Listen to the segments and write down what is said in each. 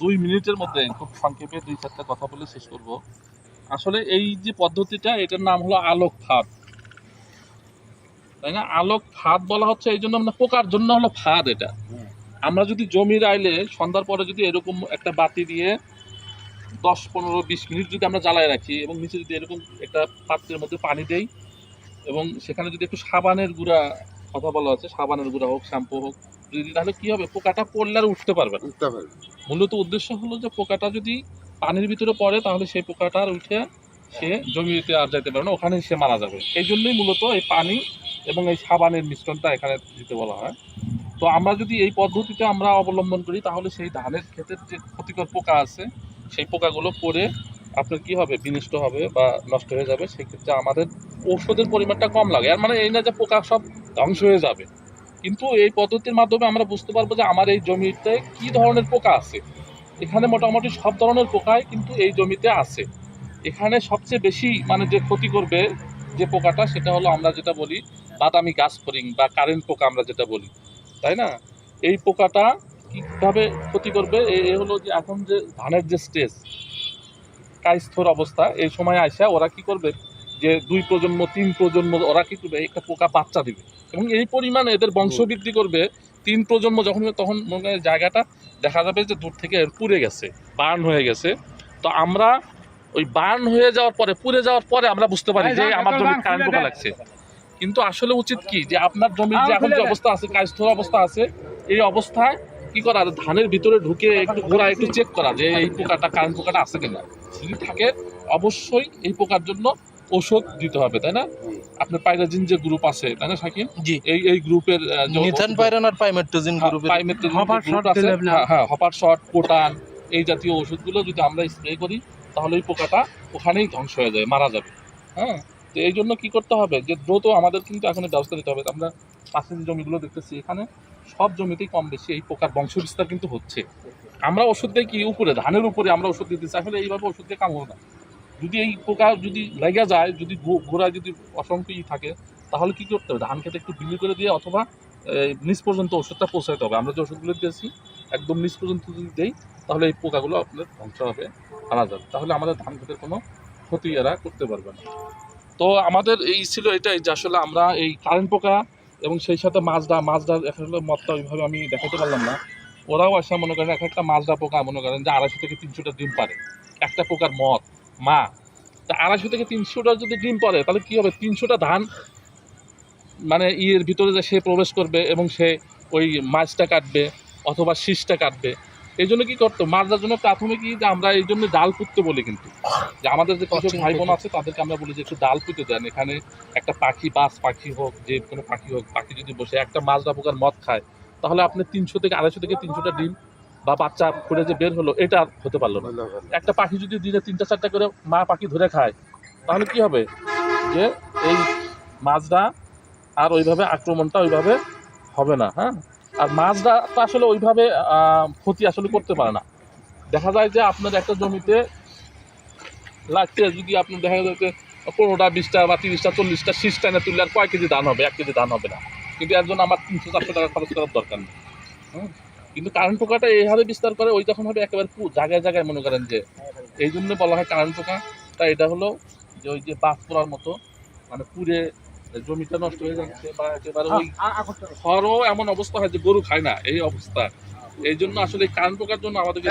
দুই মিনিটের মধ্যে খুব সংক্ষেপে দুই চারটা কথা বলে শেষ করব। আসলে এই যে পদ্ধতিটা, এটার নাম হলো আলোক ফাঁদ। তাই না? আলোক ফাঁদ বলা হচ্ছে, এই জন্য আমরা পোকার জন্য হলো ফাঁদ এটা। আমরা যদি জমির আইলে সন্ধ্যার পরে যদি এরকম একটা বাতি দিয়ে দশ, পনেরো, বিশ মিনিট যদি আমরা জ্বালায় রাখি এবং নিচে যদি এরকম একটা পাত্রের মধ্যে পানি দেই এবং সেখানে যদি একটু সাবানের গুঁড়া কথা বলা আছে সাবানের গুঁড়া হোক শ্যাম্পু হোক যদি তাহলে কি হবে পোকাটা পড়লে আর উঠতে পারবে না। বুঝতে পারবে মূলত উদ্দেশ্য হলো যে পোকাটা যদি পানির ভিতরে পড়ে তাহলে সেই পোকাটা আর উঠে সে জমিতে আর যেতে পারবে না ওখানেই সে মারা যাবে। এই জন্যই মূলত এই পানি এবং এই সাবানের মিশ্রণটা এখানে দিতে বলা হয়। তো আমরা যদি এই পদ্ধতিতে আমরা অবলম্বন করি তাহলে সেই ধানের ক্ষেতের যে ক্ষতিকর পোকা আছে সেই পোকাগুলো পড়ে আপনার কি হবে বিনষ্ট হবে বা নষ্ট হয়ে যাবে। সেক্ষেত্রে আমাদের ঔষধের পরিমাণটা কম লাগে। আর মানে এই না যে পোকা সব ধ্বংস হয়ে যাবে। কিন্তু এই পদ্ধতির মাধ্যমে আমরা বুঝতে পারব যে আমার এই জমিতে কি ধরনের পোকা আছে। এখানে মোটামুটি সব ধরনের পোকাই কিন্তু এই জমিতে আছে। এখানে সবচেয়ে বেশি মানে যে ক্ষতি করবে যে পোকাটা সেটা হলো আমরা যেটা বলি বাদামি গাছ ফরিং বা কারেন্ট পোকা আমরা যেটা বলি, তাই না? এই পোকাটা কীভাবে ক্ষতি করবে? এ হলো যে এখন যে ধানের যে স্টেজ, কাইস্থর অবস্থা, এই সময় আইসা ওরা কি করবে? যে দুই প্রজন্ম তিন প্রজন্ম ওরা কি করবে একটা পোকা বাচ্চা দিবে। এবং এই পরিমাণে এদের বংশবৃদ্ধি করবে তিন প্রজন্ম যখন তখন মনে হয় জায়গাটা দেখা যাবে যে দূর থেকে পুড়ে গেছে বার্ন হয়ে গেছে। তো আমরা ওই বার্ন হয়ে যাওয়ার পরে পুড়ে যাওয়ার পরে আমরা বুঝতে পারি যে আমার জমি কারেন্ট পোকা লাগছে। কিন্তু আসলে উচিত কি? যে আপনার জমির যে এখন যে অবস্থা আছে কাজস্থর অবস্থা আছে এই অবস্থায় কি করা? ধানের ভিতরে ঢুকে একটু ঘোরা একটু চেক করা যে এই পোকাটা কারেন্ট পোকাটা আছে কিনা। যদি থাকে অবশ্যই এই পোকার জন্য ওষুধ দিতে হবে তাই না? আপনার পাইরাজিন যে গ্রুপ আছে তাই না শাকিন জি। এই এই গ্রুপের মিথান পাইরন আর পাইমেট্রোজিন গ্রুপের পাইমেট্রিক হপার গ্রুপ শট আছে, হ্যাঁ, হ্যাঁ হপার শট পোটান এই জাতীয় ওষুধগুলো যদি আমরা স্প্রে করি তাহলে এই পোকাটা ওখানেই ধ্বংস হয়ে যায় মারা যাবে। হ্যাঁ? তো এই জন্য কি করতে হবে? যে দ্রুত আমাদের কিন্তু এখন ব্যবস্থা নিতে হবে। আমরা পাশের জমিগুলো দেখতেছি এখানে সব জমিতেই কম বেশি এই পোকার বংশ বিস্তার কিন্তু হচ্ছে। আমরা ওষুধ দিই কি উপরে ধানের উপরে আমরা ওষুধ দিতেছি আসলে এইভাবে ওষুধ দিয়ে কাম হবে না। যদি এই পোকা যদি লেগে যায়, যদি গোড়ায় যদি অসংখ্য থাকে, তাহলে কি করতে হবে? ধান খেতে একটু বিলি করে দিয়ে অথবা নিচ পর্যন্ত ওষুধটা পৌঁছাতে হবে। আমরা যে ওষুধগুলো দিয়েছি, একদম নিচ পর্যন্ত যদি দিই, তাহলে এই পোকাগুলো আপনার ধ্বংস হবে, মারা যাবে। তাহলে আমাদের ধান খেতের কোনো ক্ষতি এরা করতে পারবে না। তো আমাদের এই ছিল এটাই যে আসলে আমরা এই কারেন্ট পোকা এবং সেই সাথে মাছডা মাছডা আসলে মতটা ওইভাবে আমি দেখাতে পারলাম না। ওরাও আসা মনে করেন এক একটা মাছডা পোকা মনে করেন যে আড়াইশো থেকে তিনশোটা ডিম পারে। একটা পোকার মদ। মা তা আড়াইশো থেকে তিনশোটা যদি ডিম পারে তাহলে কি হবে? তিনশোটা ধান মানে ইয়ের ভিতরে যে সে প্রবেশ করবে এবং সে ওই মাছটা কাটবে অথবা শীষটা কাটবে এই জন্য কি করতো? মাছটার জন্য প্রাথমিক যে আমরা এই জন্য ডাল পুঁততে বলি কিন্তু। যে আমাদের যে কৃষক ভাই বোন আছে তাদেরকে আমরা বলি যে একটু ডাল পুঁতে দেন। এখানে একটা পাখি বাস পাখি হোক যে কোনো পাখি হোক পাখি যদি বসে একটা মাছটা পোকার মদ খায় তাহলে আপনি তিনশো থেকে আড়াইশো থেকে তিনশোটা ডিম বা বাচ্চা করে যে বের হলো এটা হতে পারল না। একটা পাখি যদি দিনে তিনটা চারটা করে মা পাখি ধরে খায় তাহলে কি হবে? যে এই মাছটা আর ওইভাবে আক্রমণটা ওইভাবে হবে না হ্যাঁ? আর মাছটা তো আসলে ওইভাবে ক্ষতি আসলে করতে পারে না। দেখা যায় যে আপনার একটা জমিতে লাগছে যদি আপনি দেখা যায় যে পনেরোটা বিশটা বা তিরিশটা চল্লিশটা শীষ টানে তুললে আর কয় কেজি ধান হবে? এক কেজি ধান হবে না। কিন্তু এর জন্য আমার তিনশো চারশো টাকা খরচ করার দরকার নেই। হুম? কিন্তু কারেন্ট পোকাটা এই হারে বিস্তার করে ওই তখন হবে একেবারে জায়গায় জায়গায় মনে করেন যে এই জন্য বলা হয় কারেন্ট পোকা। তাই এটা হলো যে ওই যে বাস পড়ার মতো মানে পুরে জমিটা নষ্ট হয়ে যাচ্ছে বা একেবারে ওই খড়ও এমন অবস্থা হয় যে গরু খায় না এই অবস্থা। এই জন্য আসলে কারেন্ট পোকার জন্য আমাদেরকে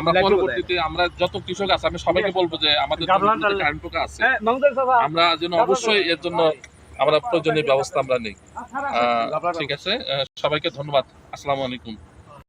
আমরা পরবর্তীতে আমরা যত কৃষক আছে আমি সবাইকে বলব যে আমাদের কারেন্ট পোকা আছে হ্যাঁ, আমরা যেন অবশ্যই এর জন্য আমরা প্রয়োজনীয় ব্যবস্থা আমরা নেই। ঠিক আছে। সবাইকে ধন্যবাদ। আসসালামু আলাইকুম।